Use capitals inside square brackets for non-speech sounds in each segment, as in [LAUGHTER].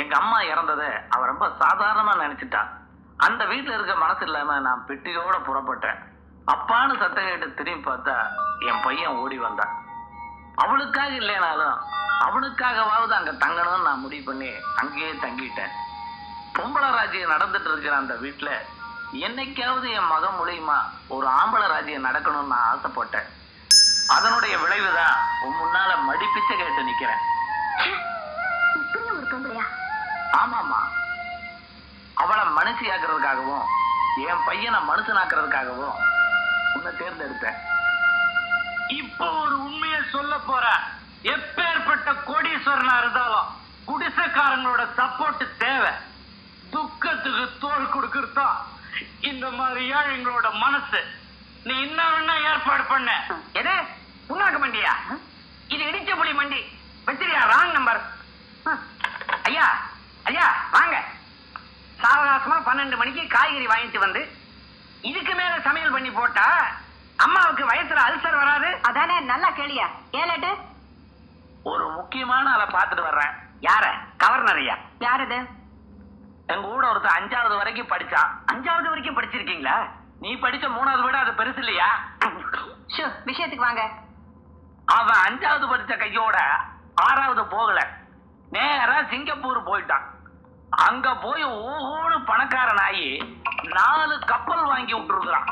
எங்க அம்மா இறந்ததை அவ ரொம்ப சாதாரணமா நினைச்சிட்டா. அந்த வீட்டுல இருக்க மனசு இல்லாம நான் பெட்டியோட புறப்பட்டேன். அப்பான்னு சத்தம் கேட்டு திரும்பி பார்த்தா என் பையன் ஓடி வந்தான். அவளுக்காக இல்லைனாலும் அவனுக்காகவாவது அங்க தங்கணும்னு நான் முடிவு பண்ணி அங்கேயே தங்கிட்டேன். பொம்பளை ராஜ்யம் நடந்துட்டு இருக்கிற அந்த வீட்டுல என்னைக்காவது என் மகன் மூலியமா ஒரு ஆம்பளை ராஜ்யம் நடக்கணும்னு நான் ஆசைப்பட்டேன். அதனுடைய விளைவுதான் உன் முன்னால மடிப்பிச்சை கேட்டு நிக்கிறேன். பொம்பளையா ஆமாமா அவளை மனுஷி ஆக்குறதுக்காகவும் என் பையனை மனுஷனாக்குறதுக்காகவும் உன்னை தேர்ந்தெடுத்தேன். இப்போ ஒரு உண்மையை சொல்ல போற. எப்பேற்பட்ட கோடீஸ்வரனா இருந்தாலும் குடிசைக்காரங்களோட சப்போர்ட் தேவை. துக்கத்துக்கு தோல் கொடுக்கறதா? இந்த மாதிரி ஏழைங்களோட மனசு. நீ இன்னும் ஏற்பாடு பண்ண? எது? புண்ணாக்கு மண்டியா? இது இடிச்ச புலி மண்டி வச்சிருயா ராங் நம்பர் ஐயா ஐயா வாங்க சாவகாசமா பன்னெண்டு மணிக்கு காய்கறி வாங்கிட்டு வந்து இதுக்கு மேல சமையல் பண்ணி போட்டா அம்மாவுக்கு வயசுல அல்சர் வராது. அதானே நல்லா கேளியா? ஏலட்டு ஒரு முக்கியமான ஆளை பார்த்துட்டு வர்றேன். யார? கவர்னரையா யார் இது எங்க கூட ஒருத்தன் அஞ்சாவது வரைக்கும் படிச்சான். அஞ்சாவது வரைக்கும் படிச்சிருக்கீங்களா? நீ படிச்ச மூணாவது விட அது பெருசு இல்லையா? விஷயத்துக்கு வாங்க. அவன் அஞ்சாவது படிச்ச கையோட ஆறாவது போகல. நேரா சிங்கப்பூர் போயிட்டான். அங்க போய் ஓஹோடு பணக்காரன் ஆகி நாலு கப்பல் வாங்கி விட்டுருக்கான்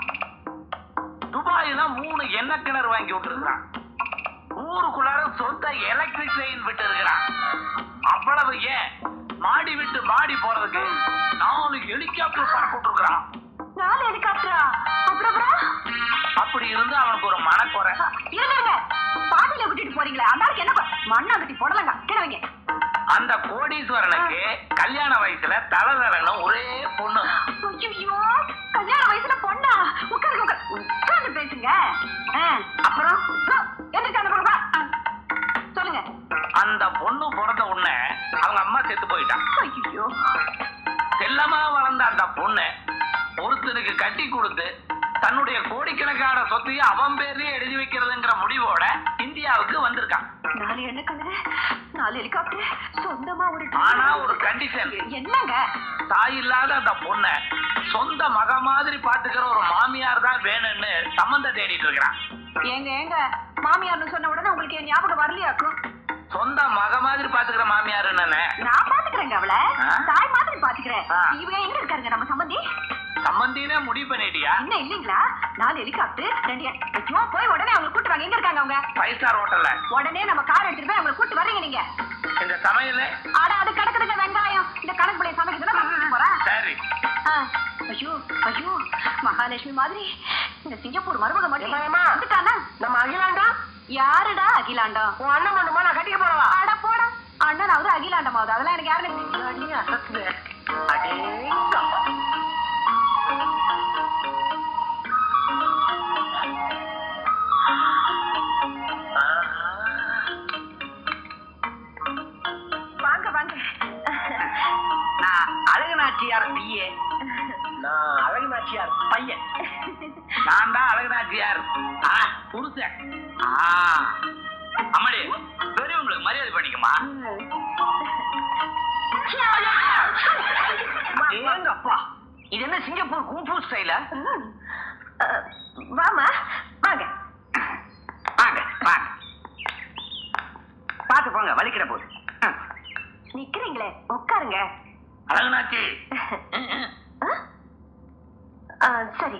துபாயில மூணு எண்ணெய் கிணறு வாங்கி விட்டுருக்கான் ஊருக்குள்ளார சொந்த எலக்ட்ரிக் ட்ரெயின் விட்டு இருக்கிறான் அவ்வளவு ஏன்? மாடி விட்டு மாடி போறதுக்கு நாலு ஹெலிகாப்டர் பறக்க விட்டுருக்கான் நாலு ஹெலிகாப்டரா அப்படி இருந்து அவனுக்கு ஒரு மனக்குறை. இருங்க பாட்டில விட்டுட்டு போறீங்களா அந்தாருக்கு என்ன ப- மண்ணாங்கட்டி போடலங்க. கிளவிங்க அந்த கோடீஸ்வரனுக்கு கல்யாண வயசுல தலதலன்னு ஒரே பொண்ணு. மக மாதிரி பாத்துக்கிற ஒரு மாமியார் தான் வேணும்னு சம்மந்தம் தேடிட்டு இருக்கிறான். ஏங்க ஏங்க மாமியார்னு சொன்ன உடனே உங்களுக்கு என் ஞாபகம் வரலையாக்கும்? சொந்த மக மாதிரி பாத்துக்கிற மாமியார் என்னன்னு? நான் பாத்துக்கிறேங்க அவள? தாய் மாதிரி பாத்துக்கிறேன். இவங்க எங்க இருக்காருங்க நம்ம சம்பந்தி? சம்மந்தினே முடிவு பண்ணிட்டியா? என்ன இல்லீங்களா? நாலு ஹெலிகாப்டர் ரெண்டு ஐயோ போய் உடனே அவங்க கூட்டு வாங்க. எங்க இருக்காங்க அவங்க? ஃபைவ் ஸ்டார் ஹோட்டல்ல உடனே நம்ம கார் எடுத்துட்டு போய் அவங்களை கூட்டு வர்றீங்க நீங்க. இந்த சமையல் ஆட அது கிடக்குதுங்க வெங்காயம். இந்த கணக்கு பழைய சமைக்கிறதுல சரி. ஆ, ஐயோ ஐயோ மகாலட்சுமி மாதிரி இந்த சிங்கப்பூர் மருமக மட்டும் நம்ம அகிலாண்டா? யாருடா அகிலாண்டம் உன் அண்ணன் பண்ணுமா நான் கட்டிக்க போறவா? அட போடா அண்ணனாவது அகிலாண்டமாவது அதெல்லாம் எனக்கு யாருன்னு அடி அசத்துது அடேங்கப்பா. வாங்க வாங்க. நான் அழகு நாச்சியார் பிஏ அழகு நாச்சியார் பையன். [LAUGHS] நான் தான் அழகு நாச்சியார் ஆ, புருஷன் ஆ அம்மாடி பெரியவங்களுக்கு மரியாதை பண்ணிக்கமா ஏங்கப்பா இது என்ன சிங்கப்பூர் கும்பூ ஸ்டைல வாமா வாங்க. வாங்க வாங்க. பாத்து போங்க வலிக்கிற போது. நிக்கிறீங்களே உட்காருங்க. அழகு நாச்சி ஆ? [LAUGHS] ஆ, சரி.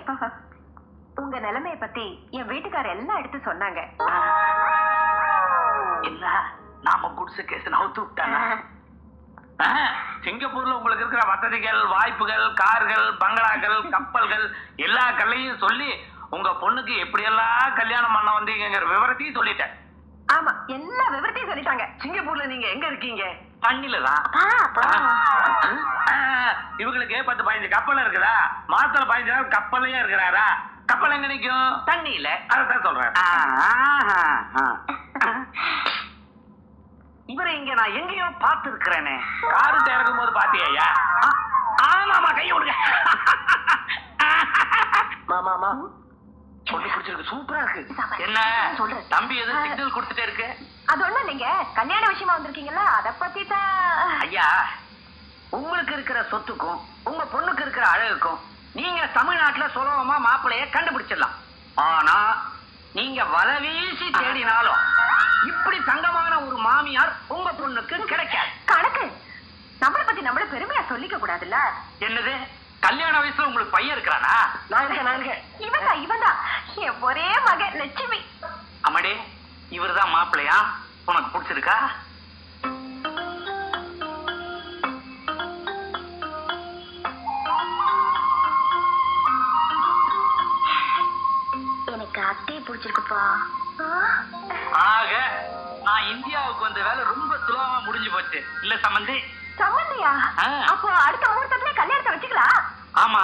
உங்க நிலைமைய பத்தி என் வீட்டுக்காரர் எல்லாம் எடுத்து சொன்னாங்க. இல்ல நாம குடிசை கேஸ் நவுத்து விட்டாங்க ஆ, சிங்கப்பூர்ல உங்களுக்கு இருக்கிற வசதிகள் வாய்ப்புகள் கார்கள் பங்களாக்கள் கப்பல்கள் எல்லா கல்லையும் சொல்லி உங்க பொண்ணுக்கு எப்படியெல்லாம் கல்யாணம் பண்ண வந்தீங்கிற விவரத்தையும் சொல்லிட்டேன். ஆமா எல்லா விவரத்தையும் சொல்லிட்டாங்க. சிங்கப்பூர்ல நீங்க எங்க இருக்கீங்க? பண்ணில தான். ஆ, அப்புறம் ஆ, இவங்களுக்கு பத்து பதினஞ்சு கப்பல் இருக்குதா? மாசத்துல பதினஞ்சு நாள் கப்பல்லையே இருக்கிறாரா? கப்பல் எங்க நிக்கும்? தண்ணியில. அதான் சொல்றேன். இவரை இங்க நான் எங்கேயோ பார்த்து இருக்கிறேனே காரு இறக்கும் போது பாத்தியா ஆமாமா கை விடுங்க மாமாமா பொண்ணு பிடிச்சிருக்கு சூப்பரா இருக்கு. என்ன? சொல்லு. தம்பி எதுவும் சிக்னல் கொடுத்துட்டே இருக்கு? அது ஒண்ணும் இல்லைங்க. கல்யாண விஷயமா வந்திருக்கீங்களா அத பத்தி தான் ஐயா உங்களுக்கு இருக்கிற சொத்துக்கும் உங்க பொண்ணுக்கு இருக்கிற அழகுக்கும் நீங்க தமிழ்நாட்டுல சுலபமா மாப்பிளைய கண்டுபிடிச்சிடலாம். ஆனா நீங்க வலை வீசி தேடினாலும் இப்படி தங்கமான ஒரு மாமியார் உங்க பொண்ணுக்கு கிடைக்காது. கணக்கு. நம்மளை பத்தி நம்மள பெருமையா சொல்லிக்க கூடாதுல்ல? என்னது? கல்யாண வயசுல உங்களுக்கு பையன் இருக்கிறானா? நான் இருக்கேன் நான் இருக்கேன். இவன்தான் இவன்தான். என் ஒரே மக லட்சுமி. அம்மாடி இவர்தான் மாப்பிள்ளையா? உனக்கு பிடிச்சிருக்கா? அத்தையை பிடிச்சிருக்குப்பா. ஆக நான் இந்தியாவுக்கு வந்த வேலை ரொம்ப சுலபமா முடிஞ்சு போச்சு. இல்ல சம்பந்தி சம்மந்தியா ஆ. அப்போ அடுத்த முகூர்த்தத்துல கல்யாணத்தை வச்சுக்கலாம் ஆமா.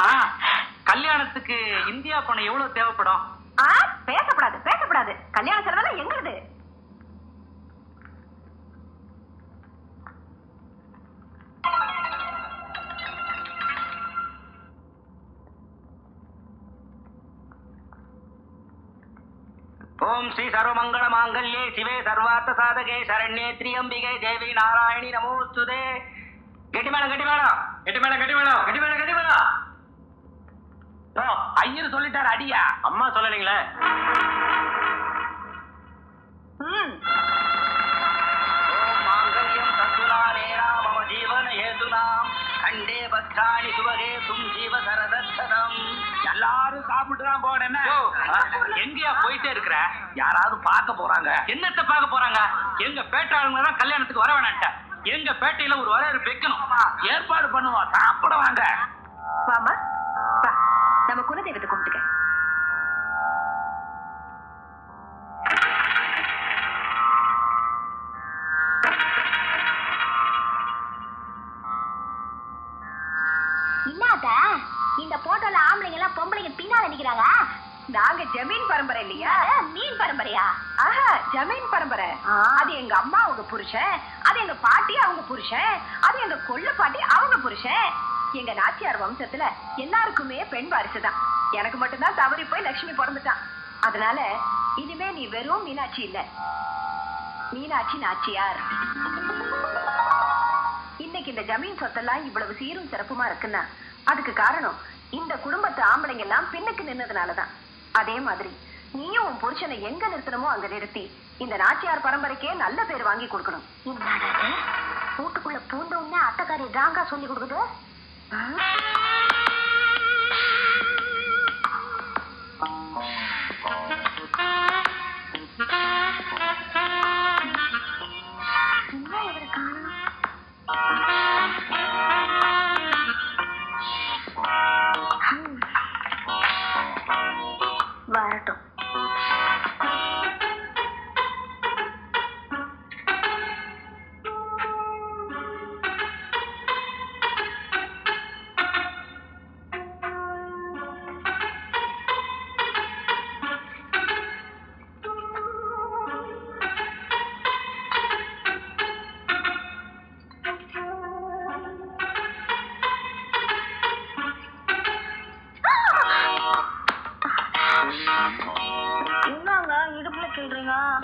கல்யாணத்துக்கு இந்தியா பணம் எவ்வளவு தேவைப்படும்? ஆ பேசக்கூடாது பேசக்கூடாது கல்யாண செலவெல்லாம் எங்களுது. சர்வமங்கள மாங்கல்யே சிவே சர்வார்த்த சாதகே சரண்யே திரியம்பிகே தேவி நாராயணி நமோஸ்துதே கெட்டி மேடம் கெட்டி மேடம் கெட்டி மேடம் கெட்டி மேடம் கெட்டி மேடம் கெட்டி மேடம் ஐயர் சொல்லிட்டாரு அடியா. அம்மா சொல்லலீங்களே. மாங்கல்யம் தந்துலா நேரா மம ஜீவன ஹேதுனாம் கண்டே பத்ராணி சுபகே தும் ஜீவ சரதம் எல்லாரும் சாப்பிட்டு தான் யோ, எங்கயா போயிட்டே இருக்கிற? யாராவது பார்க்க போறாங்க? என்னத்த பார்க்க போறாங்க? எங்க பேட்டாளுங்க தான் கல்யாணத்துக்கு வர வேணான்ட்ட. எங்க பேட்டையில ஒரு வரவேற்பு வைக்கணும். ஏற்பாடு பண்ணுவோம் சாப்பிட வாங்க வா நம்ம குலதெய்வத்தை கும்பிட்டுக்க எல்லாம் பொம்பளைங்க பின்னால நிக்கிறாங்க. நாங்க ஜமீன் பரம்பரை இல்லையா? மீன் பரம்பரையா? ஆஹா ஜமீன் பரம்பரை. அது எங்க அம்மா அவங்க புருஷன் அது எங்க பாட்டி அவங்க புருஷன் அது எங்க கொள்ளு பாட்டி அவங்க புருஷன். எங்க நாச்சியார் வம்சத்துல எல்லாருக்குமே பெண் வாரிசு தான் எனக்கு மட்டும்தான் தவறி போய் லட்சுமி பிறந்துட்டான். அதனால இனிமே நீ வெறும் மீனாட்சி இல்ல. மீனாட்சி நாச்சியார். இன்னைக்கு இந்த ஜமீன் சொத்தெல்லாம் இவ்வளவு சீரும் சிறப்புமா இருக்குன்னா அதுக்கு காரணம் இந்த குடும்பத்து ஆம்பளைங்க எல்லாம் பின்னுக்கு நின்னதுனாலதான். அதே மாதிரி நீயும் உன் புருஷனை எங்க நிறுத்தணுமோ அங்க நிறுத்தி இந்த நாச்சியார் பரம்பரைக்கே நல்ல பேர் வாங்கி கொடுக்கணும்? வீட்டுக்குள்ள பூந்த உடனே அத்தைக்காரி டிராங்கா சொல்லி கொடுக்குது? என்ன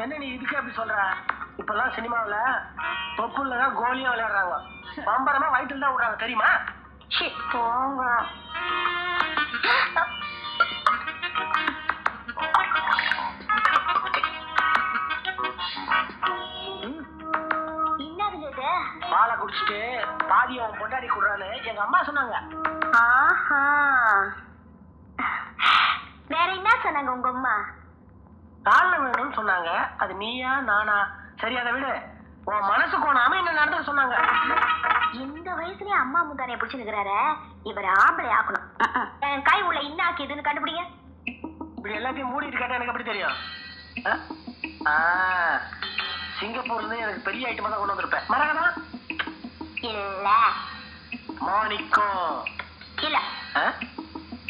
என்ன நீ இதுக்கே அப்படி சொல்ற? இப்பெல்லாம் சினிமாவுல தொப்புல தான் கோலியா விளையாடுறாங்க. பம்பரமா வயிற்றுல தான் விடுறாங்க தெரியுமா? போங்க. பாலை குடிச்சிட்டு பாதி அவன் பொண்டாடி குடுறான்னு எங்க அம்மா சொன்னாங்க. ஆஹா. வேற என்ன சொன்னாங்க உங்க அம்மா? காலில் வேணும்னு சொன்னாங்க. அது நீயா நானா? சரி அதை விடு. உன் மனசு கோணாம என்ன நடந்தது சொன்னாங்க. இந்த வயசுலயே அம்மா முந்தானைய பிடிச்சிருக்கிறாரு இவர் ஆம்பளை ஆக்கணும். என் கை உள்ள என்ன ஆக்கியதுன்னு கண்டுபிடிங்க. இப்படி எல்லாத்தையும் மூடிட்டு கேட்டா எனக்கு எப்படி தெரியும்? சிங்கப்பூர்ல இருந்து எனக்கு பெரிய ஐட்டமா தான் கொண்டு வந்திருப்பேன். மரகதா? இல்ல. மாணிக்கம் இல்ல?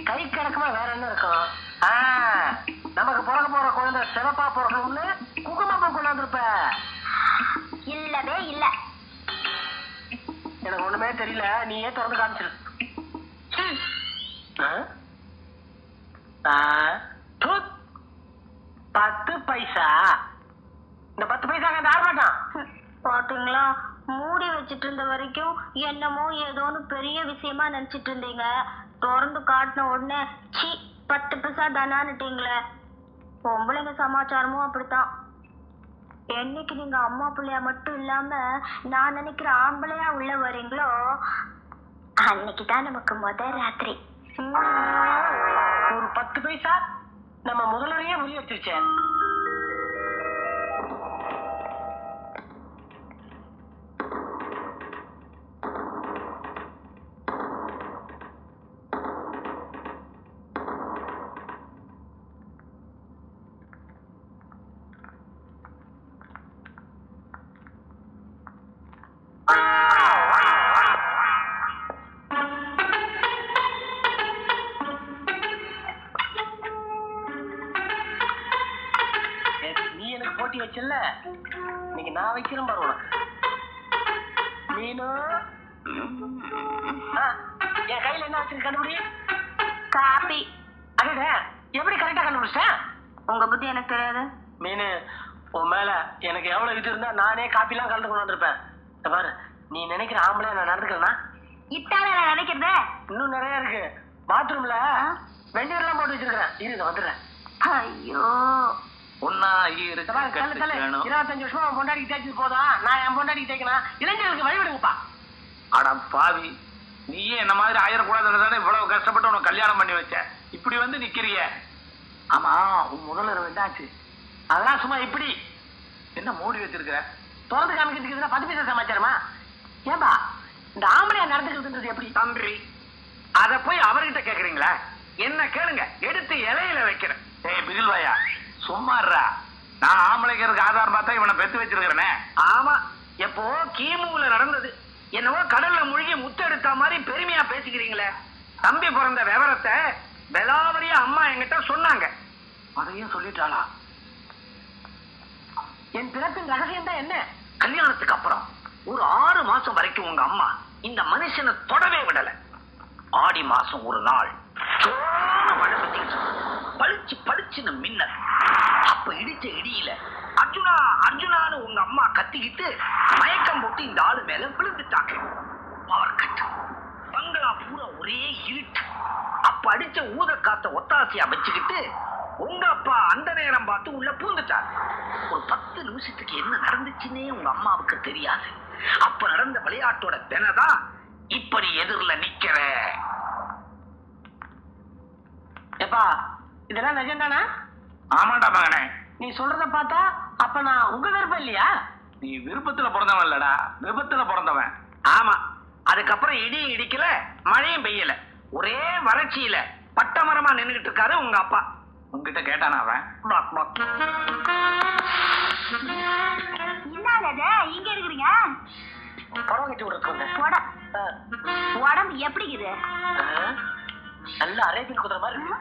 கை கணக்கமா வேற என்ன இருக்கும்? ஆ, நமக்கு பிறக்க போற குழந்தை சிறப்பா பிறக்கணும்னு குங்குமப்பூ கொண்டு வந்திருப்ப இல்லவே இல்ல. எனக்கு ஒண்ணுமே தெரியல. நீயே திறந்து காமிச்சிரு. பத்து பைசா. இந்த பத்து பைசா அந்த ஆர்ப்பாட்டம். பாத்தீங்களா? மூடி வச்சிட்டு இருந்த வரைக்கும் என்னமோ ஏதோன்னு பெரிய விஷயமா நினைச்சிட்டு இருந்தீங்க திறந்து காட்டின உடனே சி பத்து பைசா தானான்னுட்டீங்களே. பொம்பளைங்க சமாச்சாரமும் அப்படித்தான். என்னைக்கு நீங்க அம்மா பிள்ளையா மட்டும் இல்லாம நான் நினைக்கிற ஆம்பளையா உள்ள வரீங்களோ அன்னைக்குதான் நமக்கு முத ராத்திரி. ஒரு பத்து பைசா நம்ம முதலரையே முடி வச்சிருச்சேன் தெரியாது மீனு உன் மேல எனக்கு எவ்வளவு இது இருந்தா நானே காப்பிலாம் கலந்து கொண்டு வந்திருப்பேன். இத பாரு நீ நினைக்கிற ஆம்பளை நான் நடந்துக்கலனா? இத்தானே நான் நினைக்கிறத? இன்னும் நிறைய இருக்கு. பாத்ரூம்ல வெந்நீர்லாம் போட்டு வச்சிருக்கிறேன். இரு இதை வந்துடுறேன். ஐயோ. ஒன்னா இருபத்தஞ்சு வருஷமா உன் பொண்டாடிக்கு தேய்ச்சது போதா? நான் என் பொண்டாடிக்கு தேய்க்கணும். இளைஞர்களுக்கு வழிவிடுங்கப்பா அட பாவி. நீயே என்ன மாதிரி ஆயிரக்கூடாதுன்னு தானே இவ்வளவு கஷ்டப்பட்டு உனக்கு கல்யாணம் பண்ணி வச்ச. இப்படி வந்து நிக்கிறிய. ஆமா உன் முதல்வர் என்னாச்சு அதெல்லாம் சும்மா இப்படி. என்ன மூடி வச்சிருக்கிற? திறந்து காமிக்கிறதுக்கு பத்து பைசா சமாச்சாரமா? ஏன்பா இந்த ஆம்பளையா நடந்துக்கிறதுன்றது எப்படி? தம்பி அத போய் அவர்கிட்ட கேக்குறீங்களா? என்ன கேளுங்க எடுத்து இலையில வைக்கிறேன். ஏய் பிகில்வாயா சும்மாறா நான் ஆம்பளைக்கிறதுக்கு ஆதாரம் பார்த்தா இவனை பெத்து வச்சிருக்கிறேனே. ஆமா எப்போ கீமுல நடந்தது. என்னவோ கடல்ல மூழ்கி முத்தெடுத்த மாதிரி பெருமையா பேசிக்கிறீங்களே. தம்பி பிறந்த விவரத்தை பெலாவரிய அம்மா என்கிட்ட சொன்னாங்க. அதையும் சொல்லிட்டாளா? என் பிறப்பின் ரகசியம் தான் என்ன? கல்யாணத்துக்கு அப்புறம் ஒரு ஆறு மாசம் வரைக்கும் உங்க அம்மா இந்த மனுஷனை தொடவே விடல. ஆடி மாசம் ஒரு நாள் மழை பளிச்சு பளிச்சுன்னு மின்னல். அப்ப இடிச்ச இடியில அர்ஜுனா அர்ஜுனான்னு உங்க அம்மா கத்திக்கிட்டு மயக்கம் போட்டு இந்த ஆளு மேல விழுந்துட்டாங்க. பவர் கட் பங்களா பூரா ஒரே இருட்டு அப்ப அடிச்ச ஊத காத்த ஒத்தாசையா வச்சுக்கிட்டு உங்க அப்பா அந்த நேரம் பார்த்து உள்ள பூந்துட்டார். ஒரு பத்து நிமிஷத்துக்கு என்ன நடந்துச்சுன்னே உங்க அம்மாவுக்கு தெரியாது. அப்ப நடந்த விளையாட்டோட பெனதான் இப்ப நீ எதிரில நிக்கிற. எப்பா இதெல்லாம் நிஜம்தானா? ஆமாண்டா மகனே. நீ சொல்றத பார்த்தா அப்ப நான் உங்க விருப்பம் இல்லையா? நீ விருப்பத்துல பிறந்தவன் இல்லடா. விபத்துல பிறந்தவன். ஆமா. அதுக்கப்புறம் இடி இடிக்கல மழையும் பெய்யல. ஒரே வறட்சியில பட்டமரமா நின்னுகிட்டு இருக்காரு உங்க அப்பா. உன்கிட்ட கேட்டானா அவன்? இங்க இருக்கிறீங்க? உடம்பு எப்படி இருக்குது? நல்ல அரேபியன் குதிரை மாதிரி இருக்கு.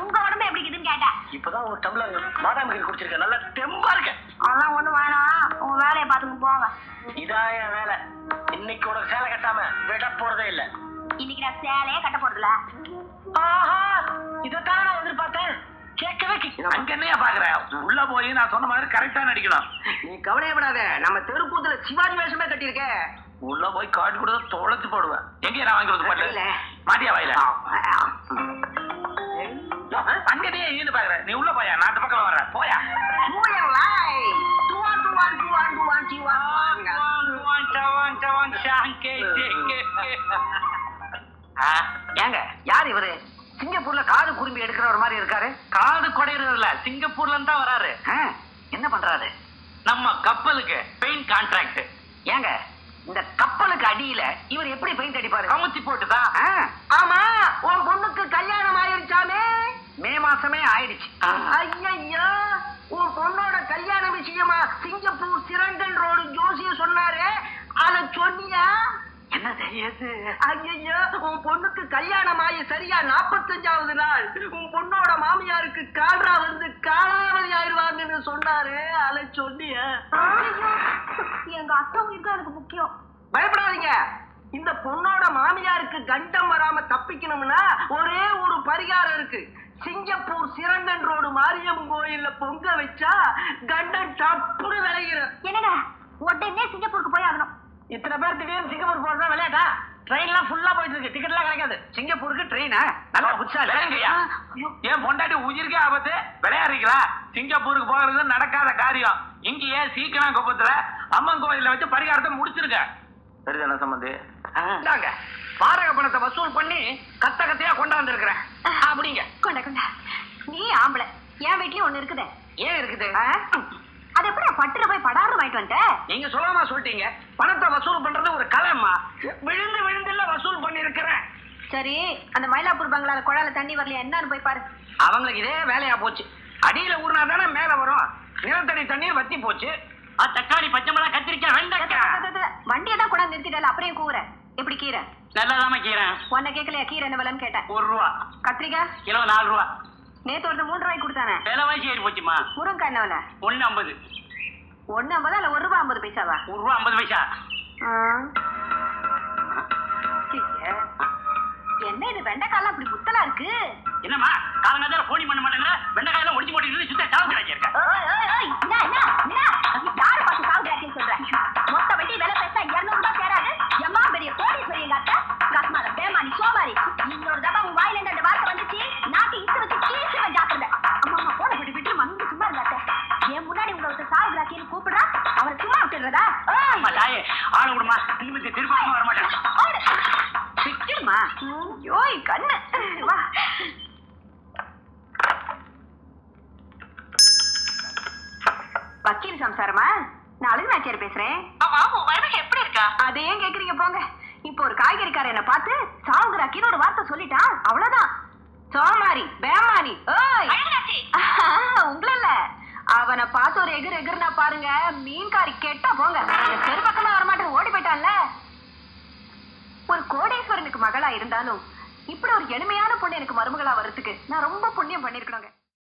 உங்க உடம்பு எப்படி இருக்குதுன்னு கேட்டேன். இப்பதான் ஒரு டம்ளர் பாதாம் கீர் குடிச்சிருக்கேன். நல்லா தெம்பா இருக்கேன். அதெல்லாம் ஒண்ணும் வேணாம். உங்க வேலையை பார்த்துட்டு போங்க. இதான் என் வேலை. இன்னைக்கு உனக்கு சேலை கட்டாம விட போறதே இல்ல. இன்னைக்கு நான் சேலையே கட்ட போறதில்ல. ஆஹா இதைத்தான் நான் எதிர்பார்த்தேன். கேட்கவே கேட்க அங்க என்னையா பாக்குற உள்ள போய் நான் சொன்ன மாதிரி கரெக்டா நடிக்கணும். நீ கவலையப்படாத நம்ம தெருக்கூத்துல சிவாஜி வேஷமே கட்டியிருக்க. உள்ள போய் காட்டி கொடுத்தா தொலைச்சு போடுவேன். எங்க நான் வாங்கி இல்ல. மாட்டேன் மாட்டியா வாயில? அங்கேயே இருந்து பாக்குற. நீ உள்ள போயா? அந்த பக்கம் வர்றேன். போயா? ஆ, ஏங்க யார் இவரு? சிங்கப்பூர்ல காது குறும்பி எடுக்கிறவர் மாதிரி இருக்காரு. காது குடையிறதுல சிங்கப்பூர்ல இருந்து வராரு என்ன பண்றாரு? நம்ம கப்பலுக்கு பெயிண்ட் கான்ட்ராக்ட் ஏங்க இந்த கப்பலுக்கு அடியில இவர் எப்படி பெயிண்ட் அடிப்பாரு? கமுத்தி போட்டுதான் ஆமா. உன் பொண்ணுக்கு கல்யாணம் ஆயிருச்சாமே? மே மாசமே ஆயிடுச்சு. ஐயா உன் பொண்ணோட கல்யாண விஷயமா சிங்கப்பூர் சிரங்கன் ரோடு ஜோசிய சொன்னாரு அத சொன்னியா? என்னது எது ஐயா உன் பொண்ணுக்கு கல்யாணம் ஆகி சரியா நாற்பத்தஞ்சாவது நாள். உன் பொண்ணோட மாமியாருக்கு கால்ரா வந்து காலாவதி ஆயிடுவாங்கன்னு சொன்னாரு அத சொன்னியா எங்க அத்தை எனக்கு முக்கியம். பயப்படாதீங்க. இந்த பொண்ணோட மாமியாருக்கு கண்டம் வராம தப்பிக்கணும்னா ஒரே ஒரு பரிகாரம் இருக்கு. சிங்கப்பூர் சிரங்கன் ரோடு மாரியம்மன் கோயில்ல பொங்க வச்சா கண்டம் டப்புனு விளையிடும் என்னங்க? உடனே இத்தனை பேர் திடீர்னு சிங்கப்பூர் போறதா விளையாட்டா? ட்ரெயின்லாம் ஃபுல்லா போயிட்டு இருக்கு டிக்கெட்லாம் கிடைக்காது. சிங்கப்பூருக்கு ட்ரெயினா? நல்லா புதுசா விளையாடுங்கய்யா. என் பொண்டாட்டி உயிருக்கே ஆபத்து? விளையாடுறீங்களா? சிங்கப்பூருக்கு போகிறது நடக்காத காரியம். இங்கேயே சீக்கிரம் குப்பத்துல அம்மன் கோயில்ல வச்சு பரிகாரத்தை முடிச்சிருக்க சரிதானே சம்பந்தி? இந்தாங்க. பாரக பணத்தை வசூல் பண்ணி கத்த கத்தையா கொண்டாந்து இருக்கிறேன் அப்படிங்க கொண்ட கொண்டா. நீ ஆம்பளை. என் வீட்லயும் ஒண்ணு இருக்குதே. ஏன் இருக்குது? ஆ? அது எப்படி பட்டுல போய் படாரு வாங்கிட்டு வந்துட்ட? நீங்க சொல்லாம சொல்லிட்டீங்க. பணத்தை வசூல் பண்றது ஒரு கலைம்மா. விழுந்து விழுந்துல வசூல் பண்ணி இருக்கிறேன் சரி அந்த மயிலாப்பூர் பங்களால குழால தண்ணி வரலையா? என்னன்னு போய் பாரு. அவங்களுக்கு இதே வேலையா போச்சு. அடியில ஊர்னா தானே மேல வரும். நிலத்தடி தண்ணீர் வத்தி போச்சு. தக்காளி பச்சை மிளகா கத்திரிக்காய் வெண்டைக்காய். வண்டியை தான் கொண்டாந்து நிறுத்திட்டல அப்புறம் கூற. எப்படி கீரை? நல்லதாம கீரை. உன்னை கேட்கலையா கீரை என்ன விலைன்னு கேட்டேன். ஒரு ரூபா. கத்திரிக்காய்? கிலோ நாலு ரூபா. நேத்து ஒருத்தர் மூணு ரூபாய்க்கு கொடுத்தானே? விலைவாசி ஏறி போச்சுமா? முருங்கக்காய் என்ன விலை ஒண்ணு ஐம்பது. ஒண்ணு ஐம்பதா இல்ல ஒரு ரூபா ஐம்பது பைசாவா? ஒரு ரூபா ஐம்பது பைசா. என்ன இது வெண்டைக்காலாம் இப்படி புத்தலா இருக்கு? என்னம்மா காலங்காத்தால போனி பண்ண மாட்டேங்கிற? வெண்டைக்காயெல்லாம் ஒடிச்சு போட்டு சுத்த சாவு கிடைச்சிருக்க வக்கீல் சம்சாரமா? நான் அழகு நாச்சியார் பேசுறேன். எப்படி இருக்கா? அது ஏன் கேக்குறீங்க போங்க. இப்போ ஒரு காய்கறிக்காரர் என்ன பார்த்து சாவுங்கிறாக்கின்னு ஒரு வார்த்தை சொல்லிட்டான் அவ்வளவுதான். சோமாரி பேமாரி ஓய். உங்கள அவனை பார்த்து ஒரு எகிர் எகிர்னா பாருங்க மீன்காரி கெட்டா போங்க. தெரு பக்கமா வரமாட்டேன் ஓடி போயிட்டான்ல. ஒரு கோடீஸ்வரனுக்கு மகளா இருந்தாலும் இப்படி ஒரு எளிமையான பொண்ணு எனக்கு மருமகளா வர்றதுக்கு நான் ரொம்ப புண்ணியம் பண்ணிருக்கணுங்க